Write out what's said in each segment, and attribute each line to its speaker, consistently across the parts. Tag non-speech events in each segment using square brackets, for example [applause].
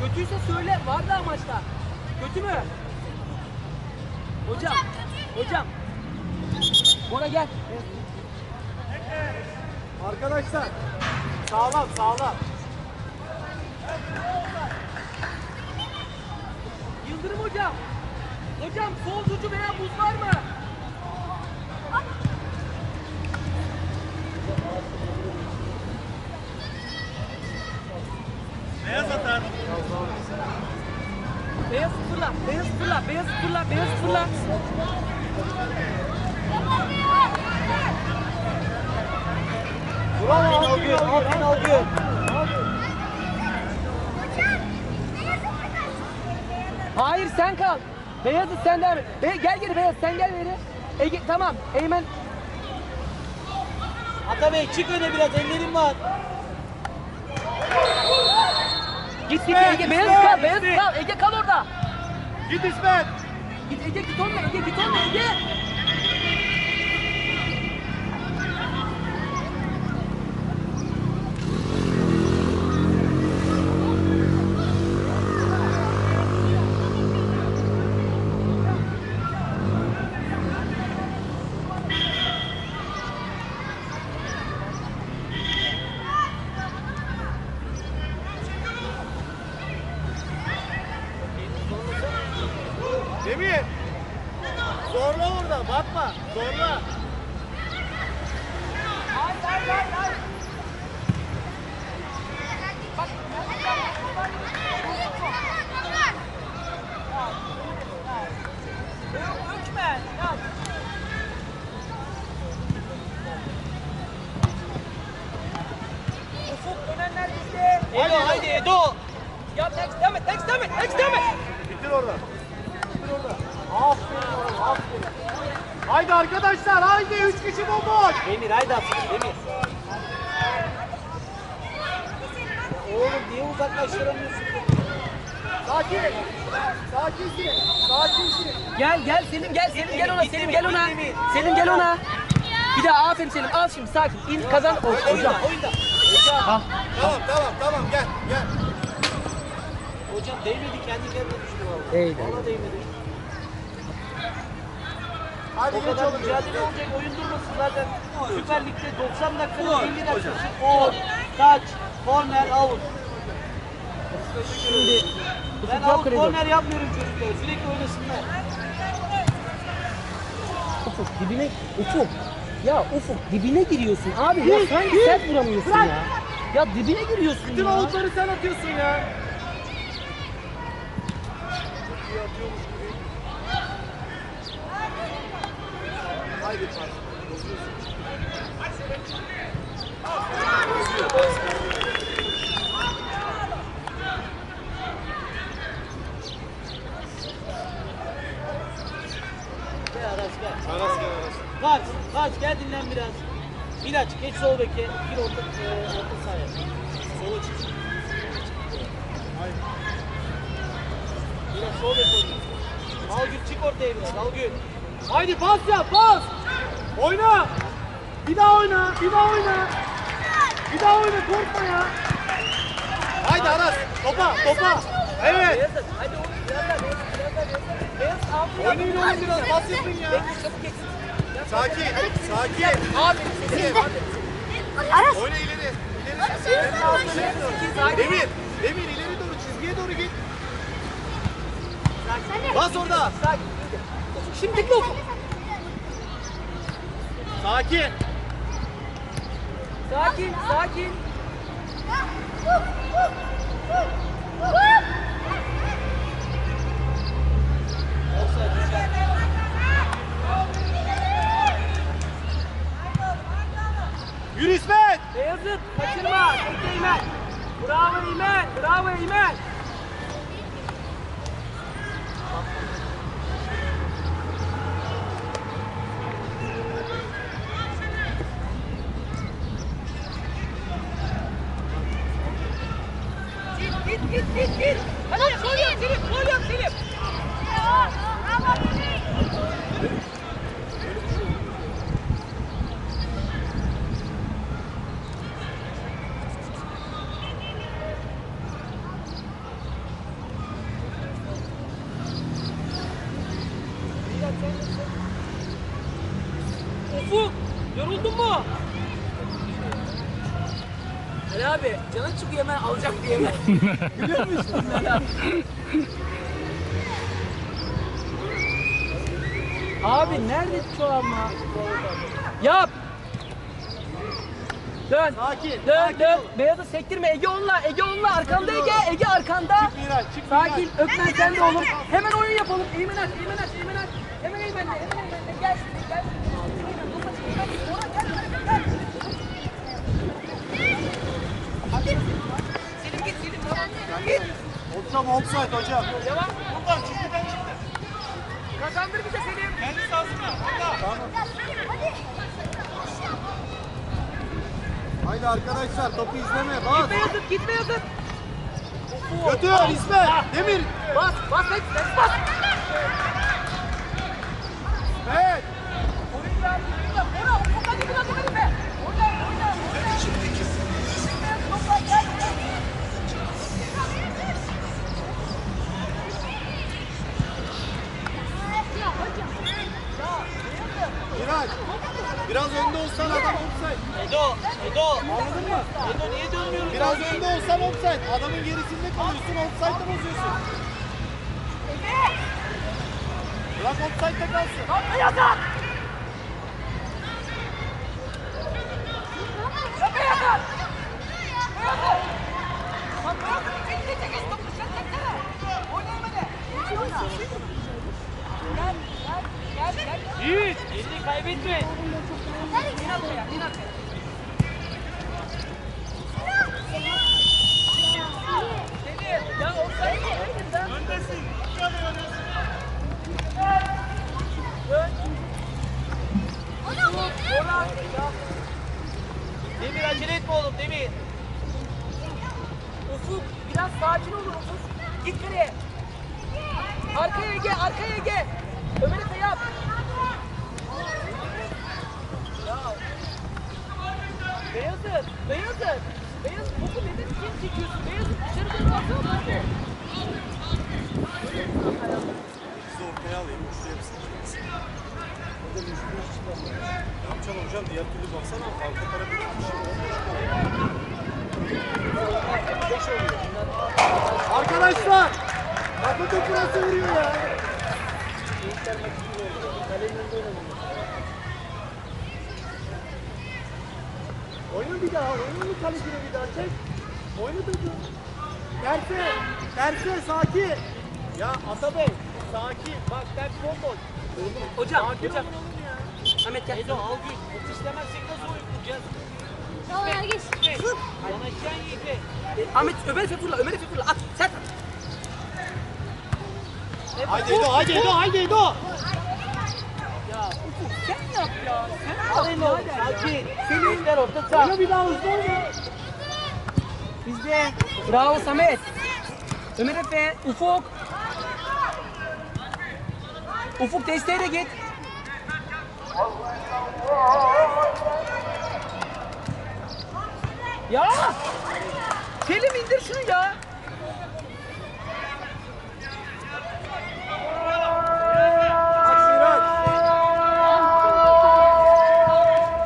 Speaker 1: Kötüyse söyle. Vardı amaçta. Kötü mü? Hocam. Hocam. Bora gel.
Speaker 2: Arkadaşlar sağlam sağlam.
Speaker 1: Yıldırım hocam. Hocam sol ucu veya buz var mı?
Speaker 2: Beyaz atar.
Speaker 1: Beyaz fırla, beyaz fırla, beyaz fırla, beyaz fırla.
Speaker 2: Bravo Algün, Algün, Algün.
Speaker 1: Hayır sen kal. Beyazı sen et. Be- gel geri beyaz sen gel geri. Ege tamam. Eymen
Speaker 2: Atabey çık öne biraz ellerin var.
Speaker 1: git git Ege beyaz kal beyaz kal Ege kal orada.
Speaker 2: Git İsmet.
Speaker 1: Git Ege git onunla Ege git onunla Ege.
Speaker 2: Zorla orada bakma. Zorla.
Speaker 1: Hayır hayır hayır hayır.
Speaker 2: Edo haydi Edo.
Speaker 1: Ya next devam et, next devam et, next devam et.
Speaker 2: Bitir orada. Bitir orada. Aferin. Haydi arkadaşlar haydi. Üç kişi bomboş.
Speaker 3: Demir haydi aslan Demir. Oğlum niye uzaklaştıramıyorsun?
Speaker 2: Sakin. Sakinsin. Sakinsin.
Speaker 1: Gel gel Selim gel Selim gel ona Selim gel ona. Selim gel ona. Bir daha aferin Selim al şimdi sakin. İn kazan o, hocam.
Speaker 3: Oyunda oyunda.
Speaker 2: Tamam tamam tamam gel gel.
Speaker 3: Hocam değmedi kendi kendine düştü valla.
Speaker 1: Değdi.
Speaker 3: Valla değmedi.
Speaker 2: Hadi
Speaker 3: O kadar mücadele olacak oyun durmasın zaten. Süper Lig'de 90 dakikada 50 dakikası gol, taç, korner, out.
Speaker 1: Şimdi
Speaker 3: Ben out korner yapmıyorum çocuklar. Sürekli oynasınlar.
Speaker 1: Ufuk dibine Ufuk. Ya Ufuk dibine giriyorsun abi ya sanki sert vuramıyorsun ya. Ya dibine giriyorsun
Speaker 2: Bütün
Speaker 1: ya.
Speaker 2: avukları sen atıyorsun ya. Haydi pas.
Speaker 3: Ve Aras gel.
Speaker 2: Aras gel Aras.
Speaker 3: Kaç, kaç gel dinlen biraz. Miraç geç sol beke, gir orta, e, orta sahaya. Sola çık. Biraz sol bek oyna. Algül çık ortaya biraz, Algül.
Speaker 2: Haydi pas yap pas. Oyna. Bir daha oyna. Bir daha oyna. Bir daha oyna korkma ya. Haydi Aras. Topa topa. Evet.
Speaker 1: Hadi oğlum
Speaker 2: Oynayın oğlum biraz pas yapın ya. Sakin. Sakin.
Speaker 1: Selim.
Speaker 4: Aras.
Speaker 2: Oyna ileri. İleri. Demir. Demir ileri doğru çizgiye doğru git. Bas orada.
Speaker 1: Şimdi Ufuk.
Speaker 2: Sakin.
Speaker 1: Sakin sakin.
Speaker 2: Yürü İsmet.
Speaker 1: Beyazıt kaçırma. Bekle İmen. Bravo İmen. Bravo İmen. Git git git git git. Hadi gol yap Selim. Gol yap Selim. Buldun mu? Ali abi canın çıkıyor hemen alacak diye mi? [laughs] Biliyor musun Ali abi? Abi nerede çoğalma? Yap. Dön.
Speaker 2: Sakin,
Speaker 1: Dön
Speaker 2: sakin
Speaker 1: dön.
Speaker 2: ol.
Speaker 1: Beyazı sektirme. Ege onunla. Ege onunla. Arkanda Ege. Ege arkanda.
Speaker 2: Miraç, çık
Speaker 1: Sakin. Öpmen sen de oğlum. Hemen oyun yapalım. Eğmen aç. Eğmen aç. Eğmen aç. Hemen eğmenle. Hemen eğmenle. Gel şimdi. Gel. Ona gel. Gel. Selim git. Selim tamam. Git.
Speaker 2: Hocam offside hocam.
Speaker 1: Devam.
Speaker 2: Buradan çizgiden çıktı.
Speaker 1: Kazandır bize Selim.
Speaker 2: Kendi sahasına. Tamam. Haydi arkadaşlar topu izleme. Bas.
Speaker 1: Gitme yazıp. Gitme yazıp.
Speaker 2: Götür İsmet. Demir.
Speaker 1: Bas. Bas. Bas. Bas.
Speaker 3: Edo niye dönmüyoruz?
Speaker 2: Biraz önde olsan offside. Adamın gerisinde kalıyorsun. Offside'da bozuyorsun. Bırak offside'da kalsın.
Speaker 1: Yazar. Yazar. Yazar. Bak bak. Elini çek. Topu sen çeksene. Oynayın hadi. Gel, gel, gel, gel.
Speaker 3: Yiğit. Elini kaybetme.
Speaker 1: İn arkaya, in arkaya. Demir, ya ortaya gitmeyin sen.
Speaker 2: Öndesin.
Speaker 1: Dön. Orhan, ya.
Speaker 3: Demir acele etme oğlum Demir.
Speaker 1: Ufuk, biraz sakin olur Ufuk. Git kaleye. Arkaya Ege, arkaya Ege. Ömer Efe yap. Ya. Beyazıt, Beyazıt. Beyaz topu neden kim çekiyorsun? Beyazıt dışarı doğru atsana topu.
Speaker 2: Sizi ortaya alayım. Üçlü hepsini. Ne yapacaksın hocam? Diğer türlü baksana. Arka tarafı Arkadaşlar! Kafa topu nasıl vuruyor ya? Oyna bir daha, oyna mı kalecine bir daha çek. Oyna da. Terse, terse sakin. Ya Atabey, sakin. Bak ters bomboş.
Speaker 1: Hocam,
Speaker 2: Sakin
Speaker 1: hocam.
Speaker 2: olun oğlum ya.
Speaker 1: Ahmet gel.
Speaker 3: Edo al gün. Top istemezsek nasıl oyun kuracağız? Git. Yanaşacaksın Yiğit'e.
Speaker 1: Ahmet Ömer Efe fırla, Ömer Efe fırla. At, sen at.
Speaker 2: Haydi Edo, haydi Edo, haydi Edo.
Speaker 1: Ya Ufuk sen yap ya. Sen
Speaker 3: Al
Speaker 1: yap ya.
Speaker 3: oğlum. Sakin. Gençler orta saha.
Speaker 2: Oyna bir daha hızlı oyna.
Speaker 1: Bizde. Bravo Samet. Ömer Efe, Ufuk. Ufuk desteğe de git. Ya! Selim indir şunu ya.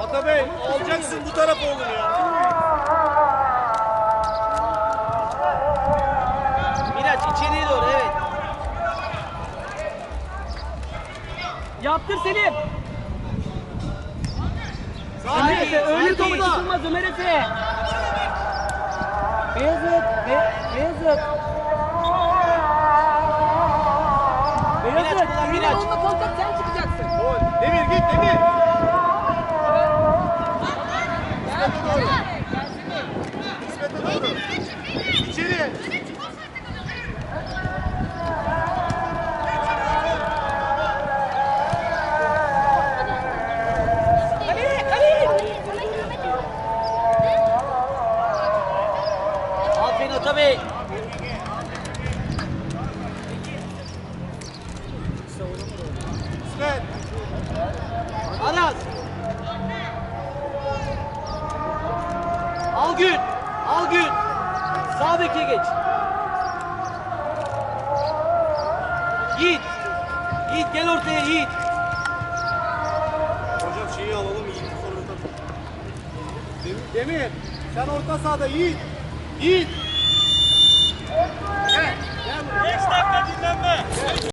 Speaker 2: Atabey, alacaksın bu tarafa oğlum ya.
Speaker 3: Miraç içeriye doğru evet.
Speaker 1: Yaptır Selim. Ömer Efe, öyle
Speaker 2: topla.
Speaker 1: çıkılmaz Ömer Efe. Beyazıt, Be Beyazıt. Beyazıt,
Speaker 3: Miraç.
Speaker 1: onunla kontak sen çıkacaksın.
Speaker 2: Gol. Demir git Demir.
Speaker 1: Gel,
Speaker 2: doğru.
Speaker 1: gel, gel.
Speaker 2: İsmet'e doğru. İçeri.
Speaker 1: Kaleye, kaleye.
Speaker 3: Atabey.
Speaker 2: İsmet.
Speaker 3: Aras. Al gün. Al gün. Sağ beke geç. Yiğit. Yiğit gel ortaya Yiğit.
Speaker 2: Hocam şeyi alalım iyi forvet Demir. Sen orta sahada Yiğit. Yiğit. はい。